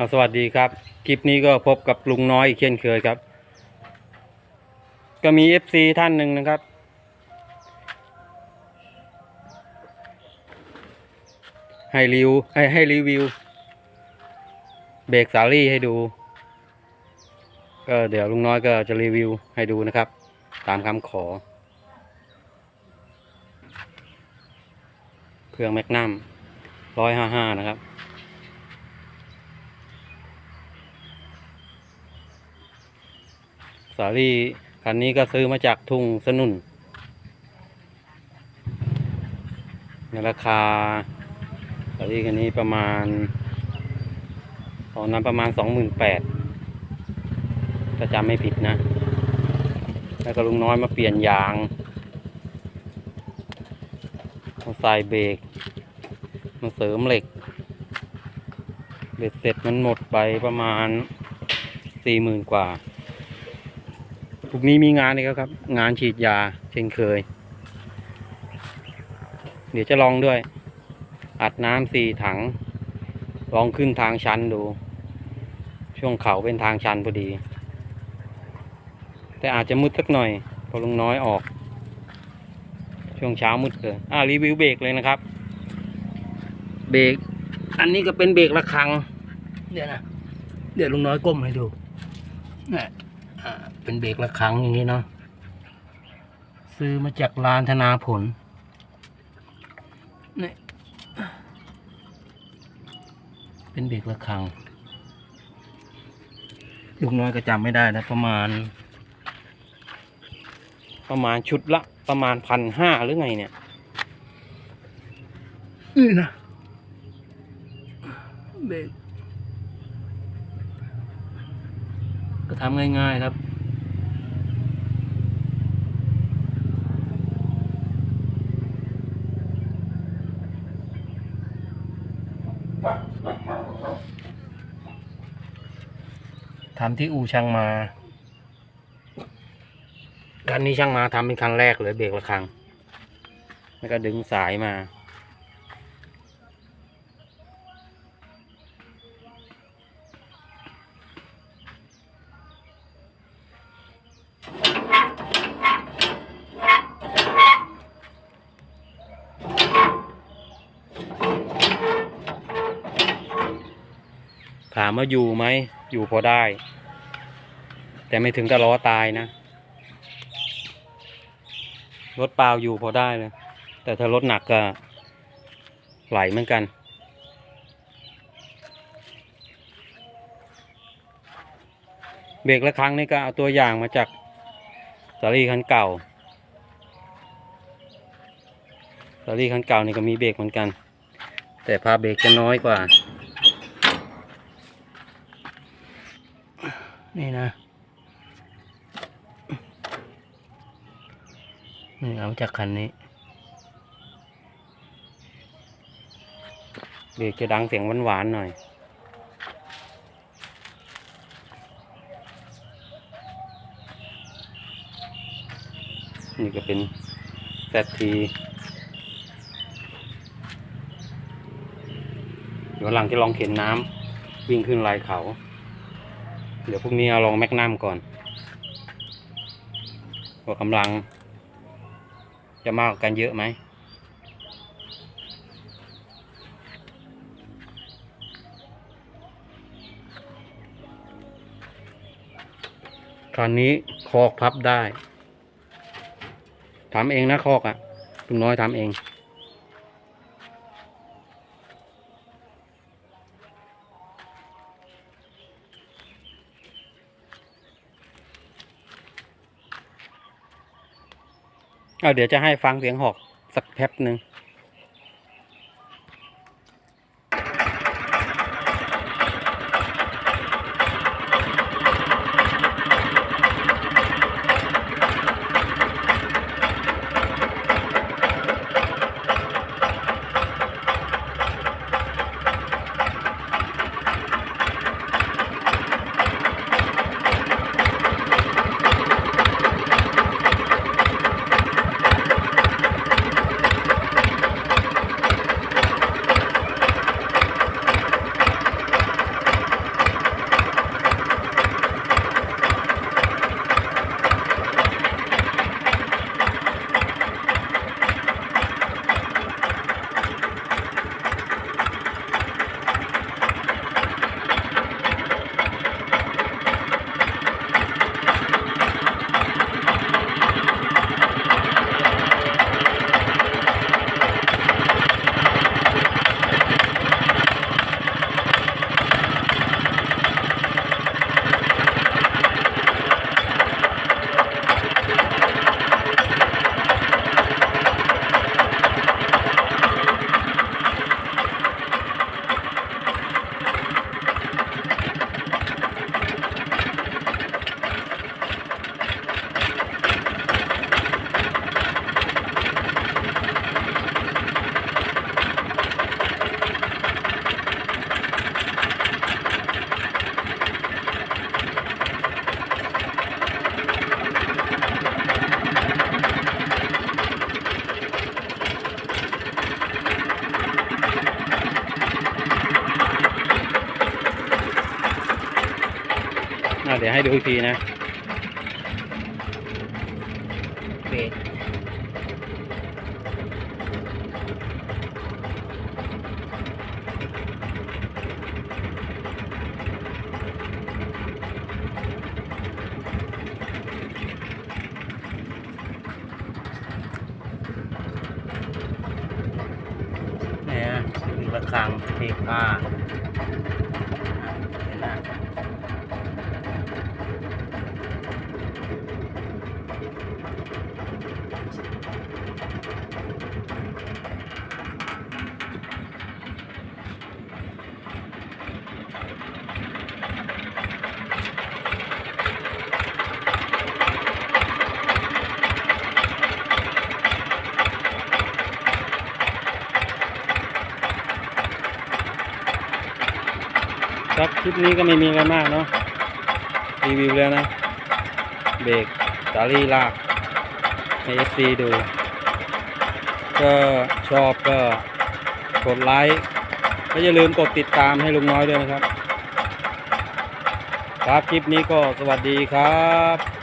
อ่าสวัสดีครับ คลิปนี้ก็พบกับลุงน้อยอีกเช่นเคยครับ ก็มี FC ท่านหนึ่งนะครับ ให้รีวิวให้ให้รีวิว เบรกสาลี่ให้ดู ก็เดี๋ยวลุงน้อยก็จะรีวิวให้ดูนะครับ ตามคำขอ เครื่องแมกนัมร้อยห้าห้านะครับ สาลี่คันนี้ก็ซื้อมาจากทุ่งสนุนในราคาสาลี่คันนี้ประมาณตอนนั้นประมาณสองหมื่นแปดถ้าจำไม่ผิดนะ แล้วก็ลุงน้อยมาเปลี่ยนยางมาใส่เบรกมาเสริมเหล็กเบ็ดเสร็จมันหมดไปประมาณสี่หมื่นกว่า รุ่งนี้มีงานอีกแล้วครับ งานฉีดยาเช่นเคย เดี๋ยวจะลองด้วย อัดน้ำสี่ถัง ลองขึ้นทางชันดู ช่วงเขาเป็นทางชันพอดี แต่อาจจะมืดสักหน่อยเพอลุงน้อยออก ช่วงเช้ามืดเลยอ่ารีวิวเบรกเลยนะครับ เบรกอันนี้ก็เป็นเบรกระฆัง เดี๋ยวนะ เดี๋ยวลุงน้อยก้มให้ดูนี่อ่า เป็นเบรกระฆังอย่างนี้เนาะซื้อมาจากร้านธนาผลนี่เป็นเบรกระฆังลูกน้อยก็จำไม่ได้แล้วประมาณ ประมาณชุดละ ประมาณพันห้าหรือไงเนี่ยนี่นะเบรกก็ทำง่ายๆครับ ทำที่อู่ช่างมาคันนี้ช่างมาทำเป็นคันแรกเลยเบรกระฆัง แล้วก็ดึงสายมา ถามว่าอยู่ไหม อยู่พอได้ แต่ไม่ถึงกับล้อตายนะ รถเปล่าอยู่พอได้เลยแต่ถ้ารถหนักก็ไหลเหมือนกัน เบรกละครั้งนี่ก็เอาตัวอย่างมาจากสารีคันเก่าสารีคันเก่านี่ก็มีเบรกเหมือนกัน แต่พาเบรกจะน้อยกว่า นี่นะนี่เอาจากคันนี้เบรกจะดังเสียงหวานๆหน่อยนี่ก็เป็นแซทีเดี๋ยวหลังจะลองเข็นน้ำวิ่งขึ้นลายเขา เดี๋ยวพรุ่งนี้เอาลองแมกนัมก่อนว่ากำลัง จะมากกว่ากันเยอะไหมคราวนี้คอกพับได้ทำเองนะคอกอะ่ะลุงน้อยทำเอง เอาเดี๋ยวจะให้ฟังเสียงหอกสักแป๊บหนึ่ง เดี๋ยวให้ดูอีกทีนะเบรกเนี่ยมีระฆังเพลงผ้า ครับคลิปนี้ก็ไม่มีอะไรมากเนาะรีวิวแล้วนะ เบรกสาลีลากให้เอซีดู ก็ชอบก็กดไลค์และอย่าลืมกดติดตามให้ลุงน้อยด้วยนะครับ ครับคลิปนี้ก็สวัสดีครับ